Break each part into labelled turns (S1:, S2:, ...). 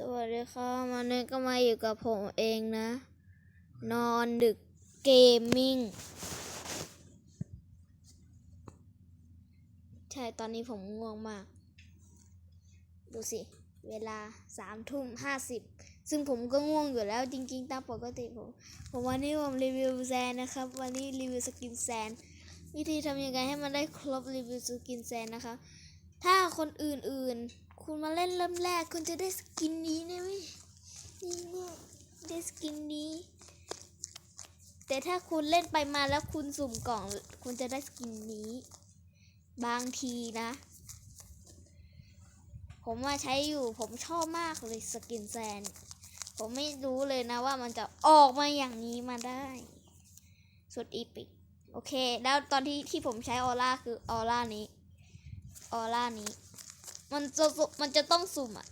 S1: สวัสดีครับวันนี้ก็มาอยู่กับผมเองนะ นอนดึกเกมมิ่ง ใช่ตอนนี้ผมง่วงมาก ดูสิ เวลาสามทุ่มห้าสิบซึ่งผมก็ง่วงอยู่แล้วจริงๆ ตามปกติผม ผมวันนี้ผมรีวิวแซนนะครับ วันนี้รีวิวสกินแซน วิธีทำยังไงให้มันได้ครบรีวิวสกินแซนนะคะ ถ้าคนอื่นๆ คุณมาเล่นเริ่มแรก คุณจะได้สกินนี้นะเว้ยนี่เนี่ยได้สกินนี้ แต่ถ้าคุณเล่นไปมาแล้วคุณสุ่มกล่อง คุณจะได้สกินนี้ บางทีนะ ผมมาใช้อยู่ ผมชอบมากเลยสกินแซน ผมไม่รู้เลยนะว่ามันจะออกมาอย่างนี้มาได้ สุดอีปิก โอเค แล้วตอนที่ที่ผมใช้ออร่าคือออร่านี้ ออร่านี้ มันจะมันจะต้องสุ่มอะ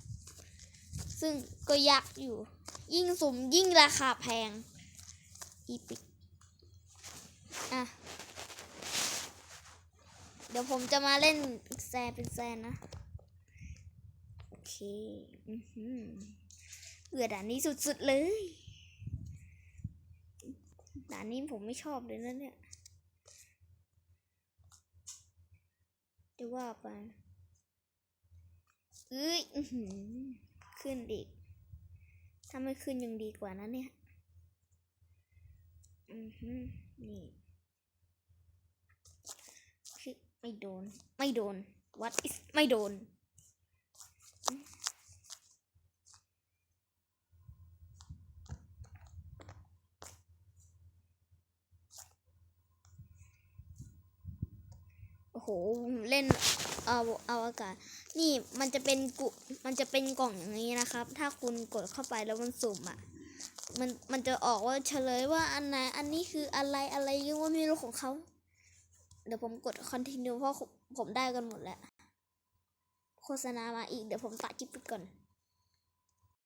S1: ซึ่งก็ยากอยู่ ยิ่งสุ่มยิ่งราคาแพง อีปิกอะ เดี๋ยวผมจะมาเล่นแซนเป็นแซนนะ โอเคอือหือเบื่อด่านนี้สุดๆเลย ด่านนี้ผมไม่ชอบเลยนะเนี่ย จะว่าไปเอ้ยขึ้นอีกถ้าไม่ขึ้นยังดีกว่านะเนี่ย อือหือนี่ไม่โดน ไม่โดน วัดไม่โดน โหเล่นเอาเอาอากาศ นี่มันจะเป็นกุมันจะเป็นกล่องอย่างนี้นะครับ ถ้าคุณกดเข้าไปแล้วมันสุ่มอะมันมันจะออกว่าเฉลยว่าอันไหนอันนี้คืออะไรอะไรยังว่าไม่รู้ของเขาเดี๋ยวผมกด continue เพราะผมได้กันหมดแล้ว โฆษณามาอีกเดี๋ยวผมตัดคลิปไปก่อน